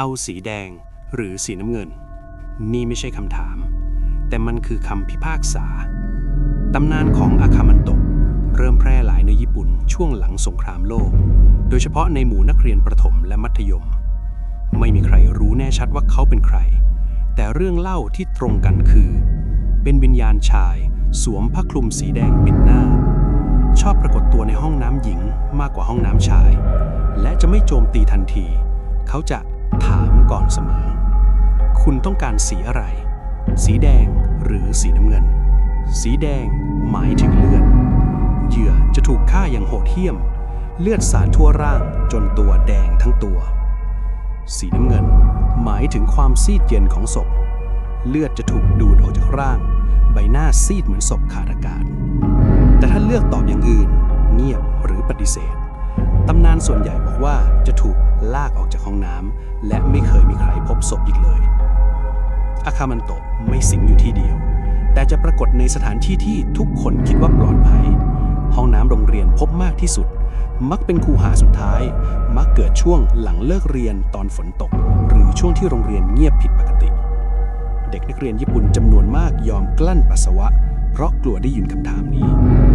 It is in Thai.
เอาสีแดงหรือสีน้ำเงิน นี่ไม่ใช่คำถาม แต่มันคือคำพิพากษา ตำนานของอาคามันโตะเริ่มแพร่หลายในญี่ปุ่นช่วงหลังสงครามโลก โดยเฉพาะในหมู่นักเรียนประถมและมัธยม ไม่มีใครรู้แน่ชัดว่าเขาเป็นใคร แต่เรื่องเล่าที่ตรงกันคือ เป็นวิญญาณชาย สวมผ้าคลุมสีแดงปิดหน้า ชอบปรากฏตัวในห้องน้ำหญิงมากกว่าห้องน้ำชาย และจะไม่โจมตีทันที เขาจะ ก่อนเสมอ คุณต้องการสีอะไร สีแดงหรือสีน้ำเงิน สีแดงหมายถึงเลือด เหยื่อจะถูกฆ่าอย่างโหดเหี้ยม เลือดสาดทั่วร่างจนตัวแดงทั้งตัว สีน้ำเงิน หมายถึงความซีดเย็นของศพ เลือดจะถูกดูดออกจากร่าง ใบหน้าซีดเหมือนศพขาดอากาศ แต่ถ้าเลือกตอบอย่างอื่น ส่วนใหญ่บอกว่าจะถูกลากออกจากห้องน้ำและไม่เคยมีใครพบศพอีกเลยอาคามันโตะไม่สิงอยู่ที่เดียว แต่จะปรากฏในสถานที่ที่ทุกคนคิดว่าปลอดภัย ห้องน้ำโรงเรียนพบมากที่สุด มักเป็นคูหาสุดท้าย มักเกิดช่วงหลังเลิกเรียนตอนฝนตก หรือช่วงที่โรงเรียนเงียบผิดปกติ เด็กนักเรียนญี่ปุ่นจำนวนมากยอมกลั้นปัสสาวะ เพราะกลัวได้ยินคำถามนี้